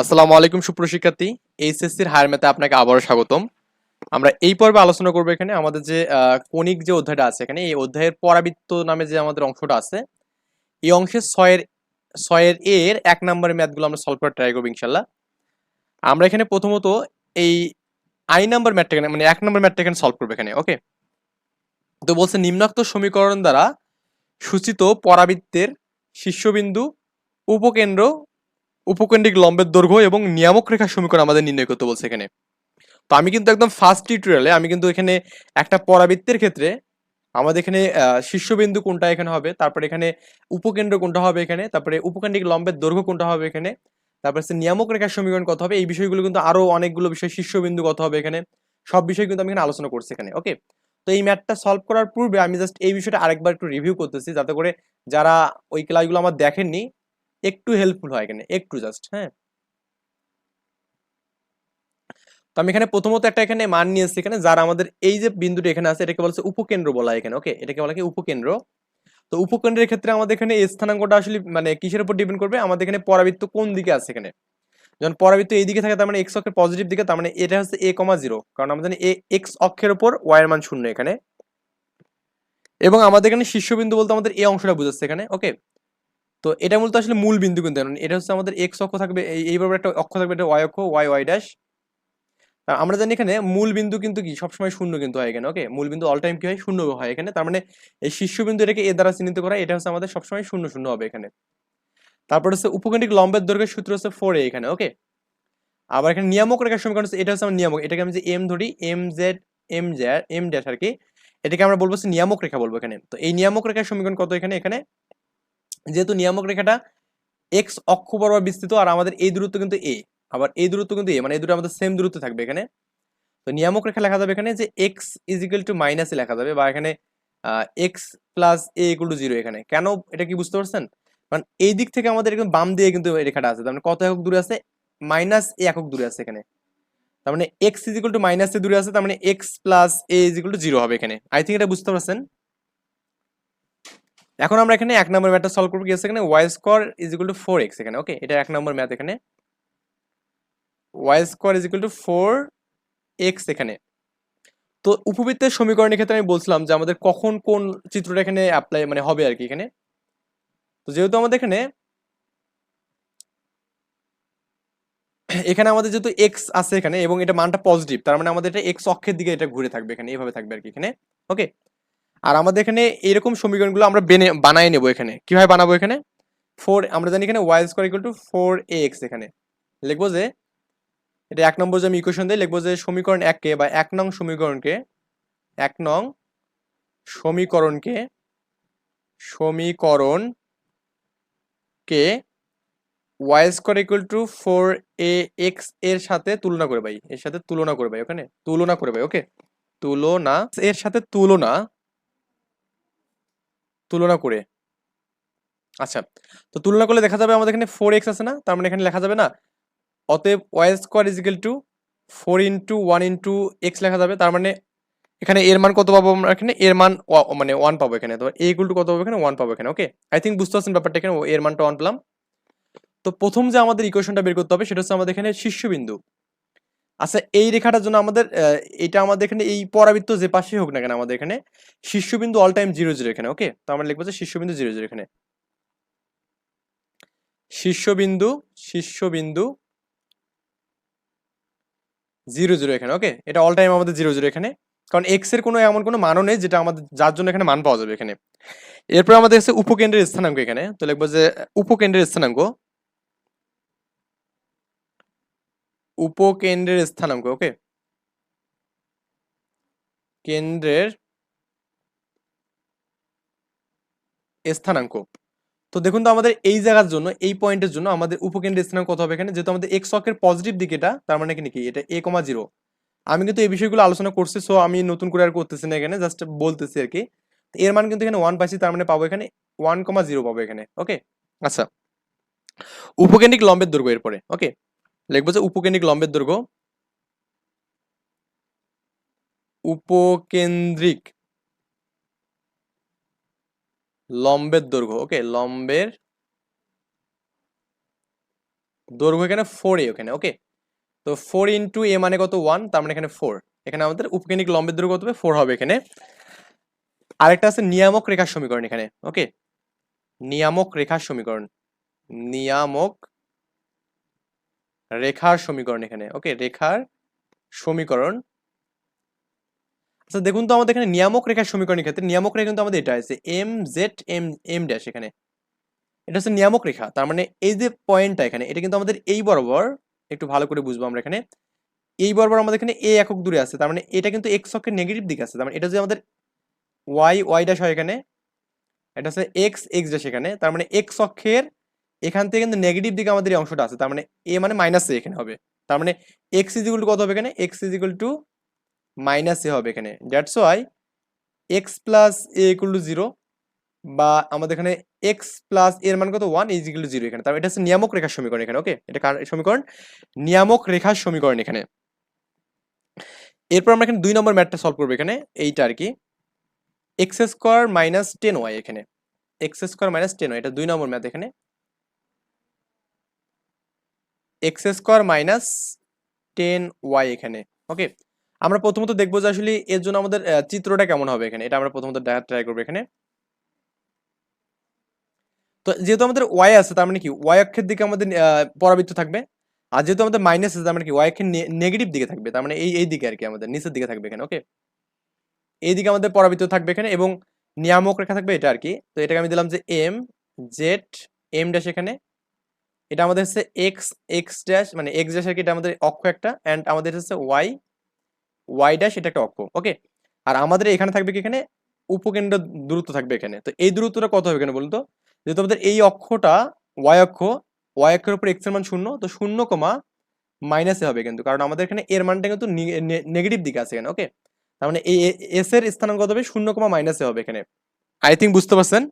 আসসালামু আলাইকুম সুপ্রশিক্ষার্থী এইচএসসির হায়ার ম্যাথে আপনাকে আবারও স্বাগতম। আমরা এই পর্বে আলোচনা করব এখানে আমাদের যে কণিক যে অধ্যায়টা আছে এখানে, এই অধ্যায়ের পরাবৃত্ত নামে যে আমাদের অংশটা আছে, এই অংশের ছয়ের ছয়ের এর এক নম্বরের ম্যাথগুলো আমরা সলভ করার ট্রাই করব ইনশাল্লাহ। আমরা এখানে প্রথমত এই আই নাম্বার ম্যাথটা এখানে মানে এক নম্বর ম্যাথটা এখানে সলভ করব এখানে ওকে তো বলছে নিম্নোক্ত সমীকরণ দ্বারা সূচিত পরাবৃত্তের শীর্ষবিন্দু, উপকেন্দ্র উপকেন্দ্রিক লম্বের দৈর্ঘ্য এবং নিয়ামক রেখার সমীকরণ আমাদের নির্ণয় করতে বলছে এখানে। তো আমি কিন্তু একদম ফার্স্ট টিউটোরিয়ালে আমি কিন্তু এখানে একটা পরাবৃত্তের ক্ষেত্রে আমাদের এখানে শীর্ষবিন্দু কোনটা এখানে হবে, তারপরে এখানে উপকেন্দ্র কোনটা হবে এখানে, তারপরে উপকেন্দ্রিক লম্বের দৈর্ঘ্য কোনটা হবে এখানে, তারপরে নিয়ামক রেখার সমীকরণ কত হবে, এই বিষয়গুলো কিন্তু আরও অনেকগুলো বিষয় শীর্ষবিন্দু কত হবে এখানে, সব বিষয় কিন্তু আমি এখানে আলোচনা করছি এখানে ওকে তো এই ম্যাথটা সলভ করার পূর্বে আমি জাস্ট এই বিষয়টা আরেকবার একটু রিভিউ করতেছি, যাতে করে যারা ওই ক্লাসগুলো আমার দেখেননি একটু হেল্পফুল হয় এখানে, একটু জাস্ট হ্যাঁ? তো আমি এখানে প্রথমত একটা এখানে মান নিয়েছি এখানে, যারা আমাদের এই যে বিন্দুটি এখানে আছে, এটাকে বলছে উপকেন্দ্র বলা এখানে ওকে এটাকে বলা কি উপকেন্দ্র? তো উপকেন্দ্রের ক্ষেত্রে আমাদের এখানে স্থানাঙ্কটা আসলে মানে কিসের উপর ডিপেন্ড করবে? আমাদের এখানে পরাবৃত্ত কোন দিকে আছে এখানে? যখন পরাবৃত্ত এই দিকে থাকে, তার মানে এক্স অক্ষের পজিটিভ দিকে, তার মানে এটা হচ্ছে এ কমা জিরো কারণ আমাদের এ এক্স অক্ষের উপর ওয়াই এর মান শূন্য এখানে। এবং আমাদের এখানে শীর্ষবিন্দু বলতে আমাদের এই অংশটা বুঝাচ্ছে এখানে ওকে তো এটা মূলত আসলে মূল বিন্দু কিন্তু। এটা হচ্ছে আমাদের এক্স অক্ষ থাকবে, এই এইভাবে একটা অক্ষ থাকবে, এটা ওয়াই অক্ষ ওয়াই ওয়াই ড্যাশ আমরা জানি এখানে মূল বিন্দু কিন্তু কি? সবসময় শূন্য কিন্তু হয় এখানে ওকে মূল বিন্দু অল টাইম কি হয়? শূন্য হয় এখানে। তার মানে এই শীর্ষবিন্দু এটাকে এ দ্বারা চিহ্নিত করা, এটা হচ্ছে আমাদের সবসময় শূন্য শূন্য হবে এখানে। তারপর হচ্ছে উপকেন্দ্রিক লম্বের দৈর্ঘ্যের সূত্র হচ্ছে ফোর এ এখানে ওকে আবার এখানে নিয়ামক রেখার সমীকরণ হচ্ছে, এটা হচ্ছে আমার নিয়ামক। এটাকে আমি যে এম ধরি M Z M Z M dash আর কি, এটাকে আমরা বলব নিয়ামক রেখা বলব এখানে। তো এই নিয়ামক রেখার সমীকরণ কত এখানে? এখানে যেহেতু নিয়ামক রেখাটা এক্স অক্ষ বরাবর বিস্তৃত, আর আমাদের এই দূরত্ব কিন্তু এ আবার এই দূরত্ব কিন্তু এ মানে এই দুটো আমাদের সেম দূরত্ব থাকবে এখানে। তো নিয়ামক রেখা লেখা যাবে এখানে যে এক্স ইজ ইকুয়াল টু মাইনাসে লেখা যাবে, বা এখানে X plus A equal to zero এখানে। কেন এটা কি বুঝতে পারছেন? কারণ এই দিক থেকে আমাদের একদম বাম দিয়ে কিন্তু রেখাটা আছে, তার মানে কত একক দূরে আছে? মাইনাস এ একক দূরে আছে এখানে। তার মানে X is equal to minus A দূরে আছে, তার মানে X plus A is equal to zero হবে এখানে। আই থিঙ্ক এটা বুঝতে পারছেন? এখন আমরা এখানে এক নম্বর ম্যাথটা সলভ করব আছে এখানে Y square is equal to four X এখানে ওকে এটা এক নম্বর ম্যাথ এখানে। Y square is equal to four X এখানে। তো উপবৃত্তের সমীকরণের ক্ষেত্রে আমি বলছিলাম যে আমাদের কখন কোন চিত্রটা এখানে অ্যাপ্লাই মানে হবে আর কি এখানে। তো যেহেতু আমাদের এখানে এখানে আমাদের যেহেতু এক্স আছে এখানে এবং এটা মানটা পজিটিভ তার মানে আমাদের এটা এক্স অক্ষের দিকে এটা ঘুরে থাকবে এখানে, এইভাবে থাকবে আর কি এখানে ওকে আর আমাদের এখানে এরকম সমীকরণগুলো আমরা বেনে, বানাই নেব এখানে। কীভাবে বানাবো এখানে? ফোর আমরা জানি এখানে Y square equal to four A X এখানে। লিখব যে, এটা এক নম্বর যে আমি ইকুয়েশন দিই, লিখব যে সমীকরণ এককে বা এক নং সমীকরণকে, এক নং সমীকরণকে সমীকরণকে Y square equal to four A এক্সের সাথে তুলনা করে ভাই এর সাথে তুলনা করে ভাই ওখানে? তুলনা করে ভাই ওকে? তুলনা, এর সাথে তুলনা তুলনা করে। আচ্ছা তো তুলনা করলে দেখা যাবে আমাদের এখানে ফোর এক্স আছে না? তার মানে এখানে লেখা যাবে না? অতএব Y square is equal to four into one into X লেখা যাবে। তার মানে এখানে এর মান কত পাবো আমরা এখানে? এর মান মানে ওয়ান পাবো এখানে। তো এ টু কত পাবো এখানে? ওয়ান পাবো এখানে। ওকে আই থিঙ্ক বুঝতে পারছেন ব্যাপারটা এখানে। এর মানটা ওয়ান পেলাম। তো প্রথম যে আমাদের ইকুয়েশনটা বের করতে হবে, সেটা হচ্ছে আমাদের এখানে শীর্ষবিন্দু। আচ্ছা এই রেখাটার জন্য আমাদের এটা আমাদের এখানে এই পরাবৃত্ত যে পাশে হোক না কেন, আমাদের এখানে শীর্ষবিন্দু অল টাইম জিরো জিরো এখানে ওকে তো আমরা লিখব যে শীর্ষবিন্দু জিরো জিরো এখানে। শীর্ষবিন্দু শীর্ষবিন্দু জিরো জিরো এখানে ওকে এটা অল টাইম আমাদের জিরো জিরো এখানে। কারণ এক্সের কোনো এমন কোনো মানও নেই যেটা আমাদের, যার জন্য এখানে মান পাওয়া যাবে এখানে। এরপর আমাদের হচ্ছে উপকেন্দ্রের স্থানাঙ্ক এখানে, তো লিখব যে উপকেন্দ্রের স্থানাঙ্ক উপকেন্দ্রের স্থানাঙ্ক ওকে কেন্দ্রের স্থানাঙ্ক তো দেখুন তো আমাদের এই জায়গার জন্য, এই পয়েন্টের জন্য আমাদের উপকেন্দ্রের স্থানাঙ্ক কত হবে এখানে? যেহেতু আমাদের এক্স অক্ষের পজিটিভ দিক এটা, তার মানে কি এটা এ কমা জিরো আমি কিন্তু এই বিষয়গুলো আলোচনা করছি সো আমি নতুন করে আর করতেছি না এখানে জাস্ট বলতেছি আর কি। এর মান কিন্তু এখানে ওয়ান পাইছি, তার মানে পাবো এখানে ওয়ান কমা জিরো পাবো এখানে ওকে আচ্ছা। উপকেন্দ্রিক লম্বের দৈর্ঘ্য এরপরে ওকে লিখব যে উপকেন্দ্রিক লম্বের দৈর্ঘ্য। উপকেন্দ্রিক লম্বের দৈর্ঘ্য ওকে লম্বের দৈর্ঘ্য এখানে ফোর এ ওখানে ওকে তো ফোর ইন্টু এ মানে কত? ওয়ান তার মানে এখানে ফোর এখানে আমাদের উপকেন্দ্রিক লম্বের দৈর্ঘ্য কত হবে? ফোর হবে এখানে। আরেকটা আছে নিয়ামক রেখার সমীকরণ এখানে ওকে নিয়ামক রেখার সমীকরণ, নিয়ামক রেখার সমীকরণ এখানে ওকে রেখার সমীকরণ। আচ্ছা দেখুন তো আমাদের এখানে নিয়ামক রেখার সমীকরণের ক্ষেত্রে, নিয়ামক রেখা কিন্তু আমাদের এটা আছে M Z M M dash এখানে। এটা হচ্ছে নিয়ামক রেখা, তার মানে এই যে পয়েন্টটা এখানে, এটা কিন্তু আমাদের এই বরাবর, একটু ভালো করে বুঝব আমরা এখানে। এই বরাবর আমাদের এখানে এ একক দূরে আছে, তার মানে এটা কিন্তু এক্স অক্ষের নেগেটিভ দিক আছে, তার মানে এটা যদি আমাদের ওয়াই ওয়াই ড্যাশ হয় এখানে, এটা হচ্ছে এক্স এক্স ড্যাশ এখানে, তার মানে এক্স অক্ষের এখান থেকে কিন্তু নেগেটিভ দিকে আমাদের এই অংশটা আছে, তার মানে এ মানে মাইনাস এ এখানে হবে। তার মানে এক্স ইজিকুল টু কত হবে এখানে? X is equal to minus A হবে এখানে। That's Y X plus A equal to zero বা আমাদের এখানে এক্স প্লাস এর মান কত? One is equal to zero এখানে। তার মানে এটা হচ্ছে নিয়ামক রেখার সমীকরণ এখানে ওকে এটা কার সমীকরণ? নিয়ামক রেখার সমীকরণ এখানে। এরপর আমরা এখানে দুই নম্বর ম্যাথটা সলভ করব এখানে, এইটা আর কি। X square minus ten Y এখানে। X square minus ten Y এটা দুই নম্বর ম্যাথ এখানে। X square minus ten Y এখানে, ওকে? আমরা প্রথমত দেখব যে আসলে এর জন্য আমাদের চিত্রটা কেমন হবে এখানে। এটা আমরা প্রথমত দেখা ট্রাই করব এখানে। তো যেহেতু আমাদের ওয়াই আছে, তার মানে কি? ওয়াই অক্ষের দিকে আমাদের পরাবৃত্ত থাকবে। আর যেহেতু আমাদের মাইনাস আছে, তার মানে কি? ওয়াই অক্ষের নেগেটিভ দিকে থাকবে। তার মানে এই এই দিকে আর কি আমাদের, নিচের দিকে থাকবে এখানে, ওকে? এই দিকে আমাদের পরাবৃত্ত থাকবে এখানে এবং নিয়ামক রেখা থাকবে এটা আর কি। তো এটাকে আমি দিলাম যে এম জেড এম ড্যাশ এখানে। এটা আমাদের হচ্ছে এক্স এক্স ড্যাশ মানে এক্স ড্যাশ আর কি এটা আমাদের অক্ষ একটা অ্যান্ড আমাদের হচ্ছে ওয়াই ওয়াই ড্যাশ এটা একটা অক্ষ ওকে আর আমাদের এখানে থাকবে কি এখানে? উপকেন্দ্র দূরত্ব থাকবে এখানে। তো এই দূরত্বটা কত হবে এখানে বলুন তো? যেহেতু আমাদের এই অক্ষটা ওয়াই অক্ষ ওয়াই অক্ষের উপর এক্সের মান শূন্য, তো শূন্য কমা মাইনাসে হবে কিন্তু, কারণ আমাদের এখানে এর মানটা কিন্তু নেগেটিভ দিকে আছে এখানে ওকে তার মানে এই এস এর স্থানাঙ্ক কত হবে? শূন্য কমা মাইনাসে হবে এখানে। আই থিঙ্ক বুঝতে পারছেন?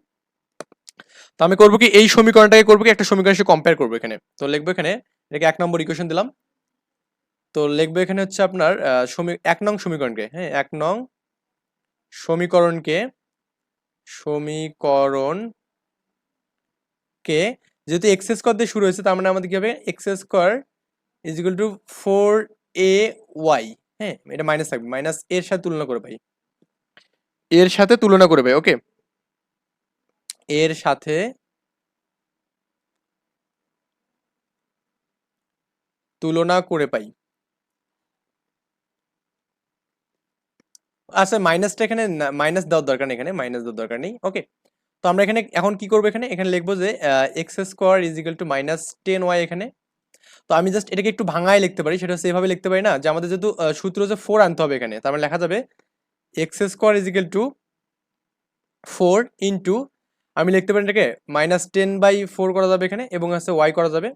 তো আমি করব কি, এই সমীকরণটাকে করব কি, একটা সমীকরণের সাথে কম্পেয়ার করব এখানে। তো লিখব এখানে, এটাকে এক নম্বর ইকুয়েশন দিলাম। তো লিখব এখানে হচ্ছে আপনার এক নং সমীকরণকে হ্যাঁ এক নং সমীকরণকে, সমীকরণ কে, যেহেতু এক্স স্কোয়ার দিয়ে শুরু হয়েছে, তার মানে আমাদের কি হবে? X square is equal to four A Y হ্যাঁ এটা মাইনাস থাকবে মাইনাস এর সাথে তুলনা করে ভাই। এর সাথে তুলনা করে ভাই ওকে এর সাথে তুলনা করে পাই। আচ্ছা মাইনাসটা এখানে মাইনাস দেওয়ার দরকার নেই এখানে, মাইনাস দেওয়ার দরকার নেই। ওকে, তো আমরা এখানে, এখন কি করব এখানে? এখানে লিখব যে X square is equal to minus ten Y এখানে। তো আমি জাস্ট এটাকে একটু ভাঙায় লিখতে পারি, সেটা হচ্ছে এভাবে লিখতে পারি না, যে আমাদের যেহেতু সূত্র যে ফোর আনতে হবে এখানে, তার মানে লেখা যাবে X square is equal to four into আমি লিখতে পারি এটাকে মাইনাস টেন বাই ফোর করা যাবে এখানে এবং হচ্ছে ওয়াই করা যাবে।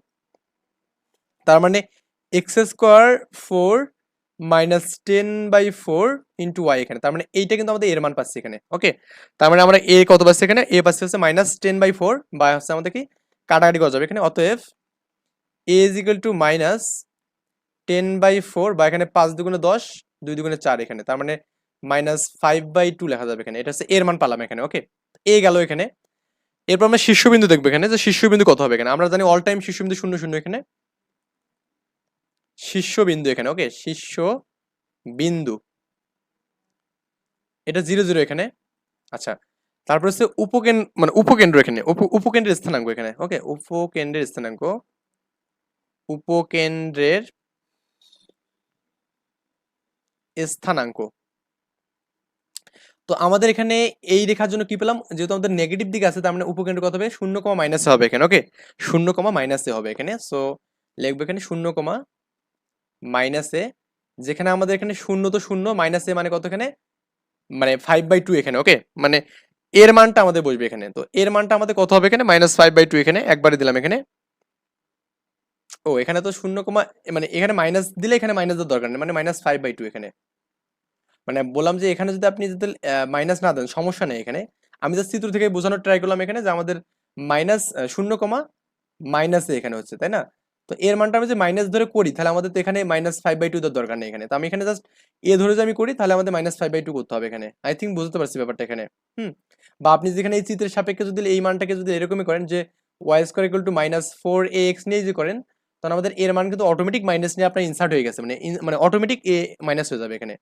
তার মানে X square four minus ten by four into Y এখানে। তার মানে এইটা কিন্তু আমাদের এর মান পাচ্ছি এখানে। ওকে তার মানে আমরা এ কত পাচ্ছি এখানে? এ পাচ্ছি হচ্ছে মাইনাস টেন বাই ফোর বা হচ্ছে আমাদের কি? কাটাকাটি করা যাবে এখানে। অতএব A is equal to minus ten by four বা এখানে পাঁচ দুগুণে দশ, দুই দুগুণে চার এখানে। তার মানে মাইনাস ফাইভ বাই টু লেখা যাবে এখানে। এটা হচ্ছে এর মান পালাম এখানে। ওকে এ গেল এখানে। এরপর আমরা শীর্ষবিন্দু দেখব এখানে, যে শীর্ষবিন্দু কত হবে এখানে? আমরা জানি অল টাইম শীর্ষবিন্দু শূন্য শূন্য এখানে। শীর্ষবিন্দু এখানে ওকে শীর্ষ বিন্দু এটা জিরো জিরো এখানে। আচ্ছা তারপর হচ্ছে উপকেন্দ্র মানে উপকেন্দ্র এখানে, উপ- উপকেন্দ্রের স্থানাঙ্ক এখানে ওকে উপকেন্দ্রের স্থানাঙ্ক। উপকেন্দ্রের স্থানাঙ্ক। তো আমাদের এখানে এই রেখার জন্য কি পেলাম? যেহেতু আমাদের নেগেটিভ দিকে আছে, তার মানে উপকেন্দ্র কত হবে? শূন্য কমা মাইনাসে হবে এখানে ওকে শূন্য কমা মাইনাসে হবে এখানে সো লিখব এখানে শূন্য কমা মাইনাসে যেখানে আমাদের এখানে শূন্য তো শূন্য মাইনাসে মানে কত এখানে? মানে ফাইভ বাই টু এখানে ওকে মানে এর মানটা আমাদের বসবে এখানে, তো এর মানটা আমাদের কত হবে এখানে? মাইনাস ফাইভ বাই টু এখানে একবারে দিলাম এখানে। ও, এখানে তো শূন্য কমা মানে এখানে মাইনাস দিলে এখানে মাইনাস দরকার নেই মানে মাইনাস ফাইভ বাই টু এখানে। মানে বললাম যে এখানে যদি আপনি যদি মাইনাস না দেন, সমস্যা নেই এখানে। আমি জাস্ট চিত্র থেকে বোঝানোর ট্রাই করলাম এখানে যে আমাদের মাইনাস শূন্য কমা মাইনাসে এখানে হচ্ছে, তাই না? তো এর মানটা আমি যে মাইনাস ধরে করি, তাহলে আমাদের তো এখানে মাইনাস ফাইভ বাই টু দরকার নেই এখানে। তো আমি এখানে জাস্ট এ ধরে যদি আমি করি, তাহলে আমাদের মাইনাস ফাইভ বাই টু করতে হবে এখানে। আই থিঙ্ক বুঝতে পারছি ব্যাপারটা এখানে। হুম? বা আপনি যেখানে এই চিত্রের সাপেক্ষে যদি এই মানটাকে যদি এরকমই করেন যে Y square equal to minus four A X নিয়ে যে করেন তখন আমাদের এর মান কিন্তু অটোমেটিক মাইনাস নিয়ে আপনার ইনসার্ট হয়ে গেছে। মানে মানে অটোমেটিক এ মাইনাস হয়ে যাবে এখানে।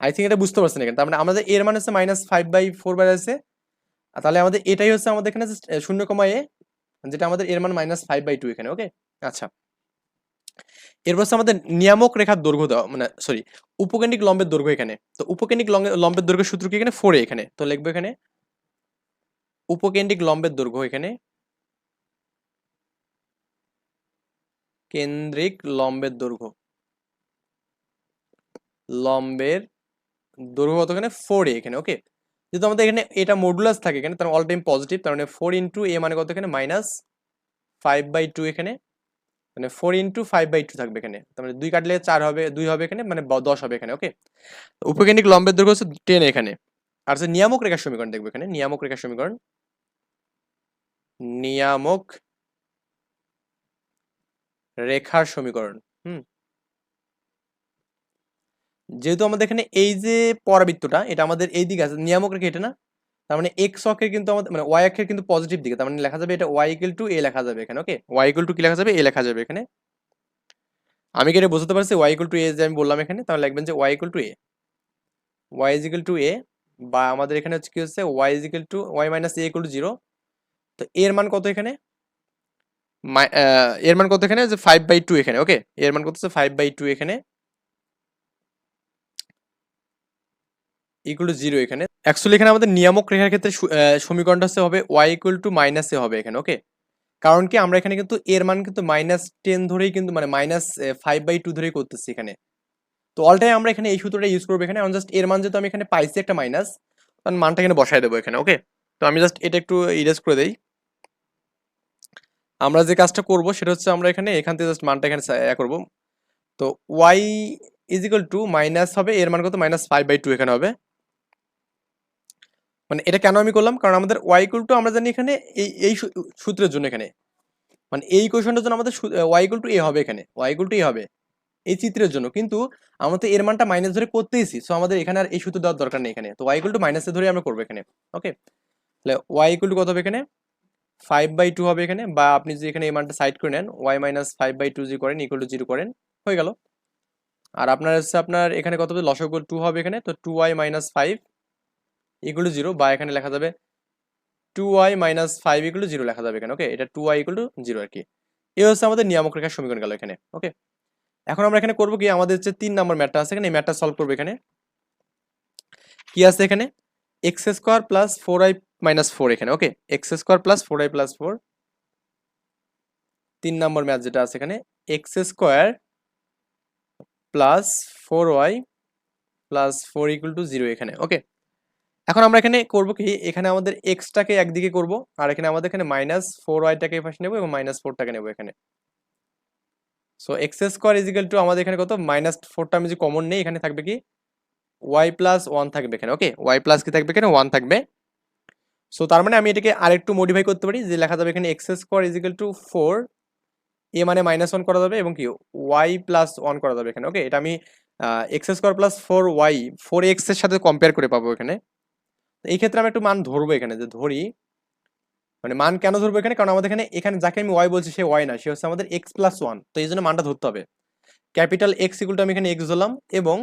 আই থিঙ্ক এটা বুঝতে পারছেন এখানে। তার মানে আমাদের এর মান হচ্ছে minus five by four by আছে। তাহলে আমাদের এটাই হচ্ছে আমাদের এখানে শূন্য কমা এ, যেটা আমাদের এর মান মাইনাস ফাইভ বাই টু এখানে ওকে আচ্ছা। এরপর হচ্ছে আমাদের নিয়ামক রেখার দৈর্ঘ্য দেওয়া মানে সরি উপকেন্দ্রিক লম্বের দৈর্ঘ্য এখানে। তো উপকেন্দ্রিক লম্বে- লম্বের দৈর্ঘ্য সূত্র কি এখানে? ফোরে এখানে। তো লিখব এখানে, উপকেন্দ্রিক লম্বের দৈর্ঘ্য এখানে, কেন্দ্রিক লম্বের দৈর্ঘ্য, লম্বের দৈর্ঘ্য কত এখানে? ফোর এ এখানে ওকে যেহেতু আমাদের এখানে এটা মডুলাস থাকে এখানে, তার অল টাইম পজিটিভ তার মানে ফোর ইন্টু এ মানে কত এখানে? মাইনাস ফাইভ বাই টু এখানে মানে four into five by two থাকবে এখানে, তার মানে দুই কাটলে চার হবে, দুই হবে এখানে মানে দশ হবে এখানে ওকে উপকেন্দ্রিক লম্বের দৈর্ঘ্য হচ্ছে টেন এখানে, আর হচ্ছে নিয়ামক রেখার সমীকরণ দেখবে এখানে, নিয়ামক রেখার সমীকরণ, নিয়ামক রেখার সমীকরণ, হুম? যেহেতু আমাদের এখানে এই যে পরাবৃত্তটা, এটা আমাদের এই দিকে আছে, নিয়ামক রেখা এটা না? তার মানে এক্স অক্ষের কিন্তু আমাদের মানে ওয়াই অক্ষের কিন্তু পজিটিভ দিকে, তার মানে লেখা যাবে এটা ওয়াই ইকুয়াল টু এ লেখা যাবে এখানে ওকে ওয়াই ইকুয়াল টু কি লেখা যাবে? এ লেখা যাবে এখানে। আমি কি এটা বুঝতে পারছি? ওয়াই ইকুয়াল টু এ যে আমি বললাম এখানে, তাহলে লিখবেন যে Y equal to A Y is equal to A বা আমাদের এখানে হচ্ছে কি হচ্ছে Y is equal to Y minus A equal to zero তো এর মান কত এখানে? এর মান কত এখানে? যে ফাইভ বাই টু এখানে ওকে এর মান কত হচ্ছে ফাইভ বাই টু এখানে? ইকুয়াল টু জিরো এখানে। অ্যাকচুয়ালি এখানে আমাদের নিয়ামক রেখার ক্ষেত্রে সমীকরণটা হচ্ছে হবে ওয়াই ইকুয়াল টু মাইনাস হবে এখানে ওকে কারণ কি আমরা এখানে কিন্তু এর মান কিন্তু মাইনাস টেন ধরেই কিন্তু মানে মাইনাস ফাইভ বাই টু ধরেই করতেছি এখানে। তো অলটাই আমরা এখানে এই সূত্রটা ইউজ করব এখানে। জাস্ট এর মান যেহেতু আমি এখানে পাইছি একটা মাইনাস তখন মানটা এখানে বসাই দেবো এখানে ওকে তো আমি জাস্ট এটা একটু ইরেজ করে দেই। আমরা যে কাজটা করব সেটা হচ্ছে আমরা এখানে এখান থেকে জাস্ট মানটা এখানে করব। তো ওয়াই ইজ টু মাইনাস হবে, এর মান কত? মাইনাস ফাইভ বাই টু এখানে হবে। মানে এটা কেন আমি করলাম? কারণ আমাদের ওয়াই ইকুয়াল টু আমরা জানি এখানে এই এই সূত্রের জন্য এখানে। মানে এই কোয়েশনটার জন্য আমাদের ওয়াই ইকুয়াল টু এ হবে এখানে। ওয়াই ইকুয়াল টু এ হবে। এই চিত্রের জন্য। কিন্তু আমরা তো এর মানটা মাইনাস ধরে করতেইছি। সো আমাদের এখানে আর এই সূত্র দেওয়ার দরকার নেই এখানে। তো ওয়াই ইকুয়াল টু মাইনাসে ধরে আমরা করব এখানে। ওকে তাহলে ওয়াই ইকুয়াল টু কত হবে এখানে? ফাইভ বাই টু হবে এখানে। বা আপনি যদি এখানে এই মানটা সাইড করে নেন Y minus five by two যদি করেন ইকুয়াল টু জিরো করেন, হয়ে গেল। আর আপনার হচ্ছে আপনার এখানে কত হবে? লসক টু হবে এখানে। তো two Y minus five equal zero বা এখানে লেখা যাবে two Y minus five equal zero লেখা যাবে এখানে ওকে এটা টু ওয়াই ইকুয়াল জিরো আর কি। এই হচ্ছে আমাদের নিয়ামক রেখার সমীকরণ গেল এখানে ওকে এখন আমরা এখানে করব কি? আমাদের যে তিন নম্বর ম্যাটটা আছে এখানে, এই ম্যাটটা সলভ করব এখানে। কি আছে এখানে? X square plus four I minus four এখানে okay X square plus four I plus four তিন নম্বর ম্যাথ যেটা আছে এখানে X square plus four Y plus four equal to zero এখানে ওকে এখন আমরা এখানে করব কি? এখানে আমাদের এক্সটাকে একদিকে করব, আর এখানে আমাদের এখানে মাইনাস ফোর ওয়াইটাকে পাশে নেব এবং মাইনাস ফোরটাকে নেব এখানে। So X square is equal to আমাদের এখানে কত? মাইনাস ফোরটা আমি যে কমন নেই, এখানে থাকবে কি? ওয়াই প্লাস ওয়ান থাকবে এখানে ওকে ওয়াই প্লাস কি থাকবে এখানে? ওয়ান থাকবে। সো তার মানে আমি এটাকে আরেকটু মডিফাই করতে পারি, যে লেখা যাবে এখানে X square is equal to four A মানে মাইনাস ওয়ান করা যাবে এবং কি? ওয়াই প্লাস ওয়ান করা যাবে এখানে ওকে এটা আমি X square plus four Y four এক্সের সাথে কম্পেয়ার করে পাবো এখানে। এই ক্ষেত্রে আমি একটু মান ধরবো এখানে, যে ধরি মানে মান কেন ধরবো এখানে? কারণ আমাদের এখানে এখানে যাকে আমি ওয়াই বলছি সে ওয়াই না, সে হচ্ছে আমাদের এক্স প্লাস ওয়ান তো এই জন্য মানটা ধরতে হবে। ক্যাপিটাল এক্স ইকুয়াল টু আমি এখানে এক্স ধরলাম এবং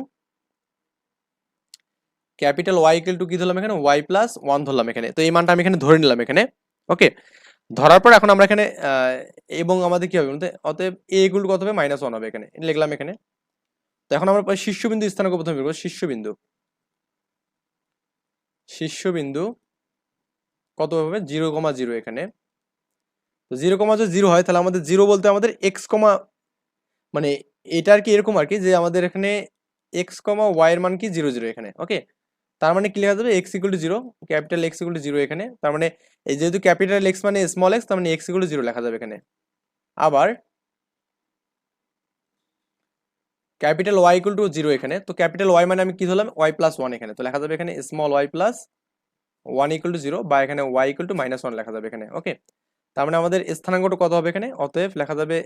ক্যাপিটাল ওয়াই ইকুয়াল টু কি ধরলাম এখানে? ওয়াই প্লাস ওয়ান ধরলাম এখানে। তো এই মানটা আমি এখানে ধরে নিলাম এখানে। ওকে ধরার পর এখন আমরা এখানে এবং আমাদের কি হবে অতএব এ টু কত হবে? মাইনাস ওয়ান হবে এখানে। লিখলাম এখানে। তো এখন আমরা শীর্ষবিন্দু স্থানাঙ্ক প্রথমে শীর্ষবিন্দু। শীর্ষবিন্দু কত হবে? জিরো কমা জিরো এখানে। তো জিরো কমা যদি জিরো হয়, তাহলে আমাদের জিরো বলতে আমাদের এক্স কমা মানে এটা আর কি এরকম আর কি, যে আমাদের এখানে এক্স কমা ওয়াই এর মান কি জিরো জিরো এখানে ওকে তার মানে কি লেখা যাবে? X equal to zero capital X equal to zero এখানে। তার মানে এই যেহেতু ক্যাপিটাল এক্স মানে স্মল এক্স তার মানে এক্স ইকুয়াল টু জিরো লেখা যাবে এখানে। আবার capital Y equal to zero এখানে। তো ক্যাপিটাল ওয়াই মানে আমি কি ধরলাম? ওয়াই প্লাস ওয়ান এখানে। তো লেখা যাবে এখানে small Y plus one equal to zero বা এখানে Y equal to minus one লেখা যাবে এখানে। ওকে তার মানে আমাদের স্থানাঙ্কটা কত হবে এখানে? অতএব লেখা যাবে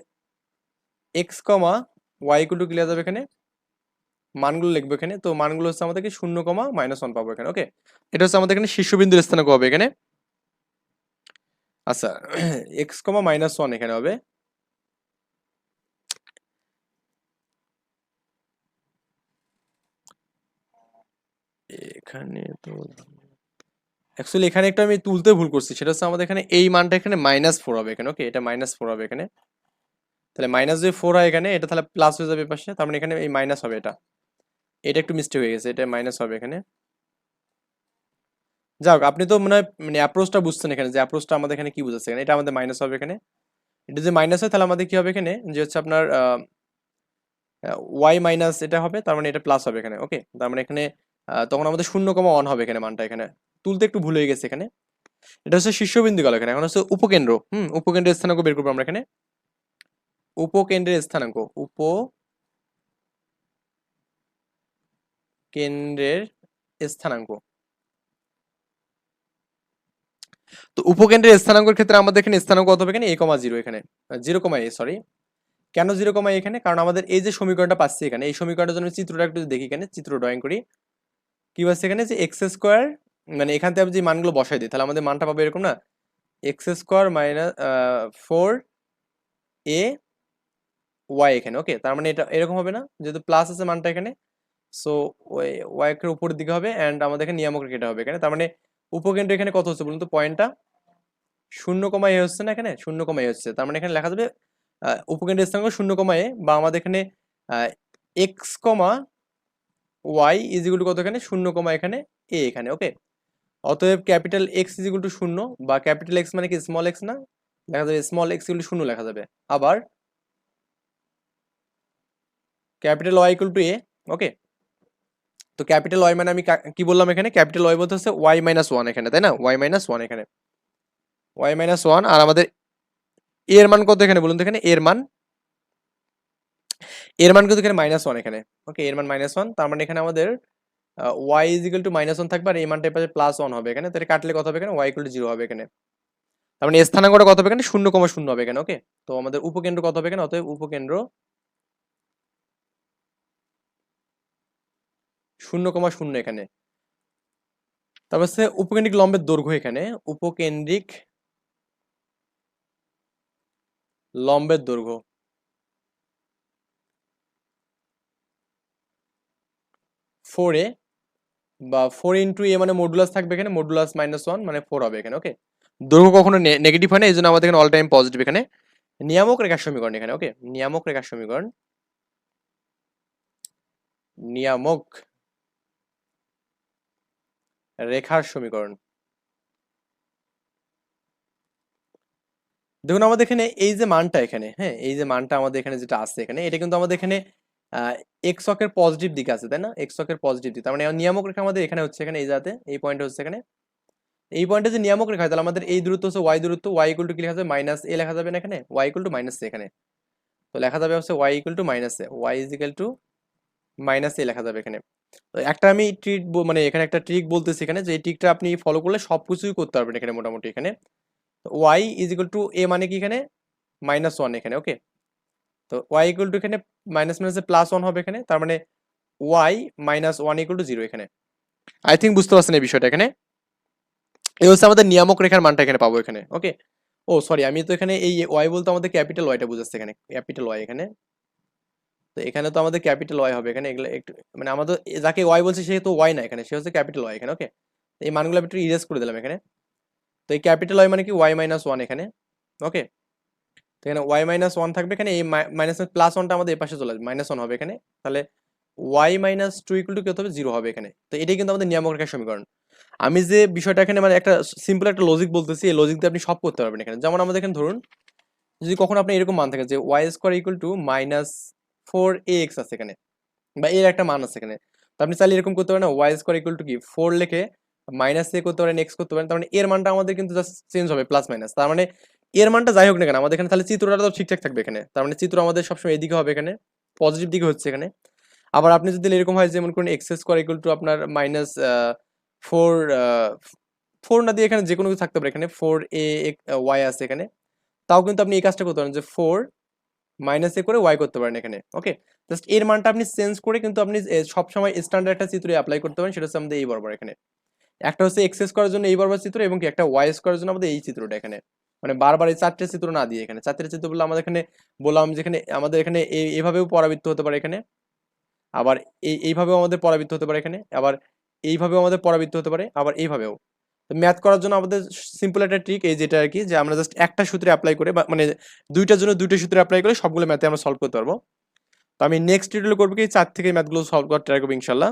X comma Y equal to কি লেখা যাবে এখানে। মানগুলো লিখব এখানে। তো মানগুলো হচ্ছে আমাদেরকে শূন্য কমা মাইনাস ওয়ান পাবো এখানে। ওকে এটা হচ্ছে আমাদের এখানে শীর্ষবিন্দুর স্থানাঙ্ক হবে এখানে। আচ্ছা এক্স কমা মাইনাস ওয়ান এখানে হবে। এখানে তো অ্যাকচুয়ালি এখানে একটা আমি তুলতে ভুল করছি। সেটা হচ্ছে আমাদের এখানে এই মানটা এখানে মাইনাস ফোর হবে এখানে ওকে এটা মাইনাস ফোর হবে এখানে। তাহলে মাইনাস যদি ফোর হয় এখানে, এটা তাহলে প্লাস হয়ে যাবে পাশে। তার মানে এখানে এই মাইনাস হবে এটা। এটা একটু মিস্টেক হয়ে গেছে, এটা মাইনাস হবে এখানে। যাক, আপনি তো মনে হয় মানে অ্যাপ্রোচটা বুঝছেন এখানে, যে অ্যাপ্রোচটা আমাদের এখানে কি বুঝাচ্ছে এখানে? এটা আমাদের মাইনাস হবে এখানে। এটা যদি মাইনাস হয়, তাহলে আমাদের কি হবে এখানে? যে হচ্ছে আপনার ওয়াই মাইনাস এটা হবে, তার মানে এটা প্লাস হবে এখানে ওকে তার মানে এখানে তখন আমাদের শূন্য কমা ওয়ান হবে এখানে মানটা এখানে। তুলতে একটু ভুল হয়ে গেছে এখানে। এটা হচ্ছে শীর্ষবিন্দু গেল এখানে। এখন হচ্ছে উপকেন্দ্র। হুম, উপকেন্দ্রের স্থানাঙ্ক বের করব আমরা এখানে। উপকেন্দ্রের স্থানাঙ্ক। উপ কেন্দ্রের স্থানাঙ্ক। তো উপকেন্দ্রের স্থানাঙ্কের ক্ষেত্রে আমাদের এখানে স্থানাঙ্ক কত হবে এখানে? এ কমা জিরো এখানে। জিরো কমা এ সরি কেন জিরো কমা এখানে? কারণ আমাদের এই যে সমীকরণটা পাচ্ছি এখানে, এই সমীকরণের জন্য চিত্রটা একটু দেখি এখানে, চিত্র ড্রয়িং করি। কি পাচ্ছি এখানে? যে এক্স স্কোয়ার মানে এখান থেকে আমি যে মানগুলো বসাই দিই, তাহলে আমাদের মানটা পাবে এরকম না? X square minus four A Y এখানে ওকে তার মানে এটা এরকম হবে না? যেহেতু প্লাস আছে মানটা এখানে সো ওই ওয়াই এর উপরের দিকে হবে অ্যান্ড আমাদের এখানে নিয়ামক রেখাটা হবে এখানে। তার মানে উপকেন্দ্র এখানে কত হচ্ছে বলুন তো? পয়েন্টটা শূন্য কমাই হচ্ছে না এখানে? শূন্য কমাই হচ্ছে। তার মানে এখানে লেখা যাবে উপকেন্দ্রের স্থানাঙ্ক শূন্য কমায় বা আমাদের এখানে X comma Y is equal to কত এখানে? শূন্য কমা এখানে এ এখানে ওকে অতএব capital X is equal to শূন্য বা ক্যাপিটাল এক্স মানে কি? স্মল এক্স না? লেখা যাবে স্মল এক্স ইকুয়াল টু শূন্য লেখা যাবে। আবার capital Y equal to A okay তো ক্যাপিটাল ওয়াই মানে আমি কি বললাম এখানে? ক্যাপিটাল ওয়াই বলতে হচ্ছে ওয়াই মাইনাস ওয়ান এখানে, তাই না? ওয়াই মাইনাস ওয়ান এখানে। ওয়াই মাইনাস ওয়ান আর আমাদের এর মান কত এখানে? বলুন তো এখানে এর মান এর মান কিন্তু এখানে মাইনাস ওয়ান এখানে। ওকে এর মান মাইনাস ওয়ান তার মানে এখানে আমাদের y is equal to minus one থাকবে, আর এই মানটা পাশে প্লাস ওয়ান হবে এখানে। তাহলে কাটলে কত হবে এখানে? ওয়াই ইকুয়াল টু জিরো হবে এখানে। তার মানে স্থানাঙ্কটা কত হবে এখানে? শূন্য কমা শূন্য হবে এখানে ওকে তো আমাদের উপকেন্দ্র কত হবে এখানে? অতএব উপকেন্দ্র শূন্য কমা শূন্য এখানে। তারপর হচ্ছে উপকেন্দ্রিক লম্বের দৈর্ঘ্য এখানে। উপকেন্দ্রিক লম্বের দৈর্ঘ্য। ফোর এ বা ফোর ইন্টু এ মানে মডুলাস থাকবে এখানে মডুলাস মাইনাস ওয়ান মানে ফোর হবে এখানে ওকে দৈর্ঘ্য কখনো নেগেটিভ হয় না এই জন্য আমাদের এখানে অল টাইম পজিটিভ এখানে। নিয়ামক রেখার সমীকরণ এখানে ওকে নিয়ামক রেখার সমীকরণ। নিয়ামক রেখার সমীকরণ। দেখুন, আমাদের এখানে এই যে মানটা এখানে হ্যাঁ? এই যে মানটা আমাদের এখানে যেটা আছে এখানে, এটা কিন্তু আমাদের এখানে এক্স অকের পজিটিভ দিকে আছে, তাই না? এক্স অকের পজিটিভ দিক। তার মানে নিয়ামক রেখা আমাদের এখানে হচ্ছে, এখানে এই জাতে, এই পয়েন্ট হচ্ছে এখানে। এই পয়েন্টে যে নিয়ামক রেখা তাহলে আমাদের এই দূরত্ব হচ্ছে ওয়াই দূরত্ব ওয়াই ইকুয়াল টু কি লেখা যাবে? মাইনাস এ লেখা যাবে না এখানে? ওয়াই ইকুয়াল টু মাইনাস এখানে। তো লেখা যাবে হচ্ছে y equal to minus a y is equal to minus a লেখা যাবে এখানে। তো একটা আমি ট্রিক মানে এখানে একটা ট্রিক বলতেছি এখানে, যে এই ট্রিকটা আপনি ফলো করলে সব কিছুই করতে পারবেন এখানে মোটামুটি এখানে। Y is equal to a মানে কি এখানে? মাইনাস ওয়ান এখানে ওকে তো ওয়াই ইকুয়াল টু এখানে মাইনাস মাইনাসে প্লাস ওয়ান হবে এখানে, তার মানে y minus one equal to zero এখানে। আই থিঙ্ক বুঝতে পারছেন এই বিষয়টা এখানে? এই হচ্ছে আমাদের নিয়ামক রেখার মানটা এখানে পাবো এখানে ওকে ও সরি আমি তো এখানে এই ওয়াই বলতে আমাদের ক্যাপিটাল ওয়াইটা বুঝাচ্ছে এখানে ক্যাপিটাল ওয়াই এখানে। তো এখানে তো আমাদের ক্যাপিটাল ওয়াই হবে এখানে, এগুলো একটু মানে আমাদের যাকে ওয়াই বলছে সে তো ওয়াই না এখানে, সে হচ্ছে ক্যাপিটাল ওয়াই এখানে ওকে এই মানগুলো আমি একটু ইরেজ করে দিলাম এখানে। তো এই ক্যাপিটাল ওয়াই মানে কি? ওয়াই মাইনাস ওয়ান এখানে ওকে তো এখানে ওয়াই মাইনাস ওয়ান থাকবে, এখানে এই মাইনাস প্লাস ওয়ানটা আমাদের এই পাশে চলে আসবে মাইনাস ওয়ান হবে এখানে। তাহলে y minus two equal to কি হতে হবে? জিরো হবে এখানে। তো এটাই কিন্তু আমাদের নিয়ামক রেখার সমীকরণ। আমি যে বিষয়টা এখানে মানে একটা সিম্পল একটা লজিক বলতেছি, এই লজিক দিয়ে আপনি সব করতে পারবেন এখানে। যেমন আমাদের এখানে ধরুন, যদি কখনো আপনি এরকম মান থাকে যে y square equal to minus four a x আছে এখানে, বা এর একটা মান আছে এখানে, তো আপনি চাইলে এরকম করতে পারেন ওয়াই স্কোয়ার ইকুয়াল টু কি? ফোর লিখে মাইনাস এ করতে পারেন এক্স করতে পারেন, তার মানে এর মানটা আমাদের কিন্তু জাস্ট চেঞ্জ হবে প্লাস মাইনাস তার মানে এর মানটা যাই হোক না কেন, আমাদের এখানে তাহলে চিত্রটা তো ঠিকঠাক থাকবে এখানে। তার মানে চিত্র আমাদের সবসময় এদিকে হবে এখানে পজিটিভ দিকে হচ্ছে এখানে। আবার আপনি যদি এরকম হয় যেমন করুন এক্স স্কোয়ার ইকুয়াল টু আপনার মাইনাস ফোর ফোর না দিয়ে এখানে যে কোনো কিছু থাকতে পারে এখানে ফোর এ ওয়াই আছে এখানে। তাও কিন্তু আপনি এই কাজটা করতে পারেন যে ফোর মাইনাস এ করে ওয়াই করতে পারেন এখানে ওকে জাস্ট এর মানটা আপনি চেঞ্জ করে কিন্তু আপনি সবসময় স্ট্যান্ডার্ড একটা চিত্রে অ্যাপ্লাই করতে পারেন, সেটা হচ্ছে আমাদের এই বরাবর এখানে। একটা হচ্ছে এক্সেস করার জন্য এই বরাবর চিত্র এবং কি একটা ওয়াই করার জন্য আমাদের এই চিত্রটা এখানে। মানে বারবার এই চারটে চিত্র না দিয়ে এখানে। চারটে চিত্র বললে আমাদের এখানে বললাম যেখানে আমাদের এখানে এই- এইভাবেও পরাবৃত্ত হতে পারে এখানে। আবার এই, এইভাবেও আমাদের পরাবৃত্ত হতে পারে এখানে। আবার এইভাবেও আমাদের পরাবৃত্ত হতে পারে, আবার এইভাবেও। তো ম্যাথ করার জন্য আমাদের সিম্পল একটা ট্রিক এই যেটা আর কি, যে আমরা জাস্ট একটা সূত্রে অ্যাপ্লাই করে মানে দুইটার জন্য দুইটা সূত্রে অ্যাপ্লাই করে সবগুলো ম্যাথে আমরা সলভ করতে পারব। তো আমি নেক্সট টিউটোরিয়াল করব কি, চার থেকে ম্যাথগুলো সলভ করার ট্রাই করব ইনশাল্লাহ।